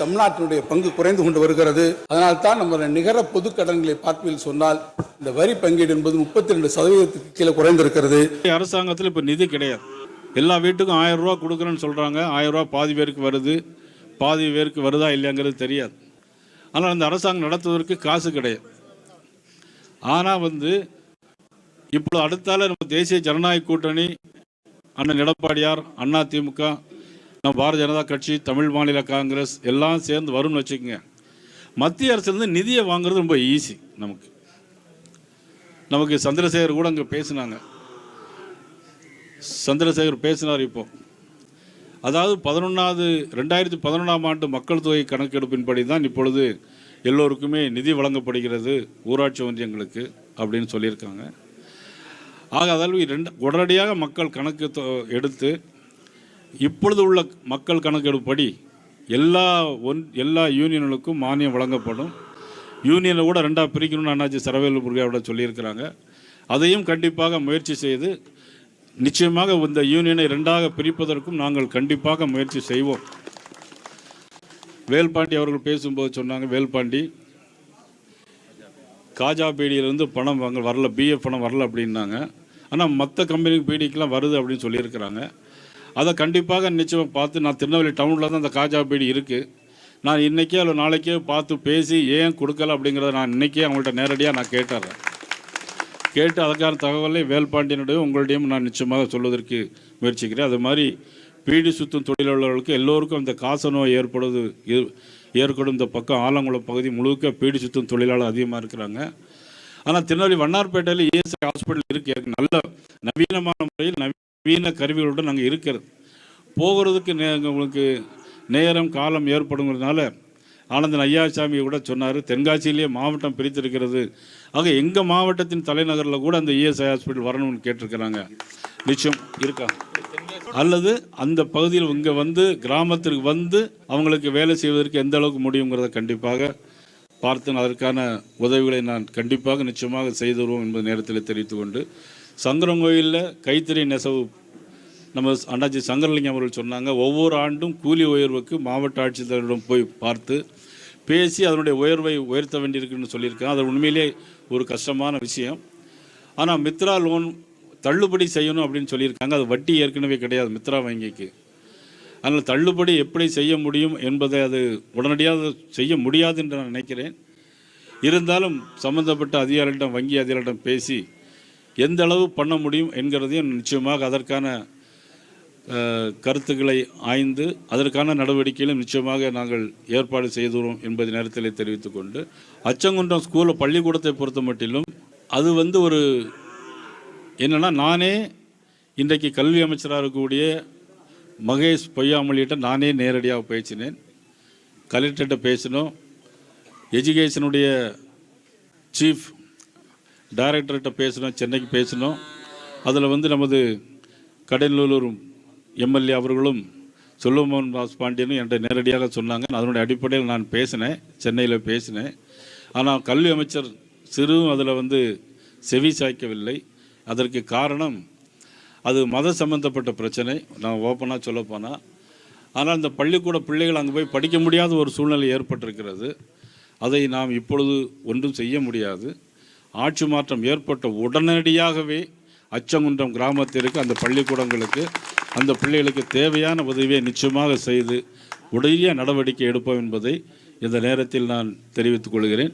தமிழ்நாட்டினுடைய பங்கு குறைந்து கொண்டு வருகிறது. அதனால் தான் நம்ம நிகர பொது கடன்களை பார்ப்பதில் சொன்னால் இந்த வரி பங்கீடு என்பது முப்பத்தி ரெண்டு சதவீதத்துக்கு கீழே குறைந்திருக்கிறது. அரசாங்கத்தில் இப்போ நிதி கிடையாது. எல்லா வீட்டுக்கும் ஆயிரம் ரூபா கொடுக்குறேன்னு சொல்கிறாங்க ஆயிரம் ரூபா பாதி பேருக்கு வருது. பாதி பேருக்கு வருதா இல்லையாங்கிறது தெரியாது. ஆனால் அந்த அரசாங்கம் நடத்துவதற்கு காசு கிடையாது. ஆனால் வந்து இப்போ அடுத்தால நம்ம தேசிய ஜனநாயக கூட்டணி அண்ணன் எடப்பாடியார் அண்ணா திமுக பாரதிய ஜனதா கட்சி தமிழ் மாநில காங்கிரஸ் எல்லாம் சேர்ந்து வரும்னு வச்சுக்கோங்க. மத்திய அரசுலேருந்து நிதியை வாங்குறது ரொம்ப ஈஸி நமக்கு. நமக்கு சந்திரசேகர் கூட அங்கே பேசினாங்க. சந்திரசேகர் பேசினார் இப்போ. அதாவது பதினொன்றாவது ரெண்டாயிரத்தி பதினொன்றாம் ஆண்டு மக்கள் தொகை கணக்கெடுப்பின்படி தான் இப்பொழுது எல்லோருக்குமே நிதி வழங்கப்படுகிறது ஊராட்சி ஒன்றியங்களுக்கு அப்படின்னு சொல்லியிருக்காங்க. ஆக அதாவது ரெண்டு உடனடியாக மக்கள் கணக்கு தொ- எடுத்து இப்பொழுது உள்ள மக்கள் கணக்கெடுப்படி எல்லா ஒன் எல்லா யூனியன்களுக்கும் மானியம் வழங்கப்படும். யூனியனை கூட ரெண்டாக பிரிக்கணும்னு அண்ணாச்சி சரவேலு முருகையோட சொல்லியிருக்கிறாங்க. அதையும் கண்டிப்பாக முயற்சி செய்து நிச்சயமாக இந்த யூனியனை ரெண்டாக பிரிப்பதற்கும் நாங்கள் கண்டிப்பாக முயற்சி செய்வோம். வேல்பாண்டி அவர்கள் பேசும்போது சொன்னாங்க வேல்பாண்டி காஜா பீடியிலேருந்து பணம் வாங்க வரல பிஎஃப் பணம் வரல அப்படின்னாங்க. ஆனால் மற்ற கம்பெனி பீடிக்கெலாம் வருது அப்படின்னு சொல்லியிருக்கிறாங்க. அதை கண்டிப்பாக நிச்சயம் பார்த்து நான் திருநெல்வேலி டவுனில் தான் அந்த காஜா பீடி இருக்குது நான் இன்றைக்கே இல்லை நாளைக்கே பார்த்து பேசி ஏன் கொடுக்கல அப்படிங்கிறத நான் இன்றைக்கே அவங்கள்ட்ட நேரடியாக நான் கேட்டுறேன். கேட்டு அதற்கான தகவலை வேல்பாண்டியனுடைய உங்களுடையும் நான் நிச்சயமாக சொல்வதற்கு முயற்சிக்கிறேன். அது மாதிரி பீடி சுத்தும் தொழிலாளர்களுக்கு எல்லோருக்கும் அந்த காச நோய் ஏற்படுவது ஏற்படும் இந்த பக்கம் ஆலங்குளம் பகுதி முழுக்க பீடி சுத்தும் தொழிலாளர் அதிகமாக இருக்கிறாங்க. ஆனால் திருநெல்வேலி வண்ணார்பேட்டையில் இஎஸ்ஐ ஹாஸ்பிட்டல் இருக்கு. நல்ல நவீனமான நவீன கருவிகளுடன் அங்கே இருக்கிறது. போகிறதுக்கு நே உங்களுக்கு நேரம் காலம் ஏற்படுங்கிறதுனால ஆனந்தன் ஐயாசாமி கூட சொன்னார் தென்காசியிலேயே மாவட்டம் பிரித்திருக்கிறது. ஆக எங்கள் மாவட்டத்தின் தலைநகரில் கூட அந்த இஎஸ்ஐ ஹாஸ்பிட்டல் வரணும்னு கேட்டிருக்கிறாங்க. நிச்சயம் இருக்கா? அல்லது அந்த பகுதியில் இங்கே வந்து கிராமத்திற்கு வந்து அவங்களுக்கு வேலை செய்வதற்கு எந்த அளவுக்கு முடியுங்கிறத கண்டிப்பாக பார்த்து அதற்கான உதவிகளை நான் கண்டிப்பாக நிச்சயமாக செய்து வருவோம் என்பது நேரத்தில் தெரிவித்துக்கொண்டு சங்கரங்கோயிலில் கைத்தறி நெசவு நம்ம அண்ணாச்சி சங்கரலிங்கம் அவர்கள் சொன்னாங்க ஒவ்வொரு ஆண்டும் கூலி உயர்வுக்கு மாவட்ட ஆட்சித்தலைவரிடம் போய் பார்த்து பேசி அதனுடைய உயர்வை உயர்த்த வேண்டியிருக்குன்னு சொல்லியிருக்கேன் அது உண்மையிலே ஒரு கஷ்டமான விஷயம். ஆனால் மித்ரா லோன் தள்ளுபடி செய்யணும் அப்படின்னு சொல்லியிருக்காங்க. அது வட்டி ஏற்கனவே கிடையாது மித்ரா வங்கிக்கு. அதனால் தள்ளுபடி எப்படி செய்ய முடியும் என்பதை அது உடனடியாக செய்ய முடியாது என்று நான் நினைக்கிறேன். இருந்தாலும் சம்பந்தப்பட்ட அதிகாரிகளிடம் வங்கி அதிகாரிகளிடம் பேசி எந்த அளவு பண்ண முடியும் என்கிறதையும் நிச்சயமாக அதற்கான கருத்துக்களை ஆய்ந்து அதற்கான நடவடிக்கையிலும் நிச்சயமாக நாங்கள் ஏற்பாடு செய்துள்ளோம் என்பதை நேரத்தில் தெரிவித்துக்கொண்டு அச்சங்குன்றம் ஸ்கூலில் பள்ளிக்கூடத்தை பொறுத்த மட்டிலும் அது வந்து ஒரு என்னென்னா நானே இன்றைக்கு கல்வி அமைச்சராக இருக்கக்கூடிய மகேஷ் பொய்யாமொழியிட்ட நானே நேரடியாக பேசினேன். கலெக்டர்கிட்ட பேசினோம். எஜுகேஷனுடைய சீஃப் டைரக்டர்கிட்ட பேசினோம் சென்னைக்கு பேசினோம் அதில் வந்து நமது கடலூர் எம்எல்ஏ அவர்களும் சொல்லுமோகன் தாஸ் பாண்டியனும் என்கிட்ட நேரடியாக சொன்னாங்க. அதனுடைய அடிப்படையில் நான் பேசினேன் சென்னையில் பேசினேன். ஆனால் கல்வி அமைச்சர் சிறுவும் அதில் வந்து செவி சாய்க்கவில்லை. அதற்கு காரணம் அது மத சம்பந்தப்பட்ட பிரச்சனை. நான் ஓப்பனாக சொல்லப்போனால் ஆனால் இந்த பள்ளிக்கூட பிள்ளைகள் அங்கே போய் படிக்க முடியாத ஒரு சூழ்நிலை ஏற்பட்டிருக்கிறது. அதை நாம் இப்பொழுது ஒன்றும் செய்ய முடியாது. ஆட்சி மாற்றம் ஏற்பட்ட உடனடியாகவே அச்சங்குன்றம் கிராமத்திற்கு அந்த பள்ளிக்கூடங்களுக்கு அந்த பிள்ளைகளுக்கு தேவையான உதவியை நிச்சயமாக செய்து உடைய நடவடிக்கை எடுப்போம் என்பதை இந்த நேரத்தில் நான் தெரிவித்துக் கொள்கிறேன்.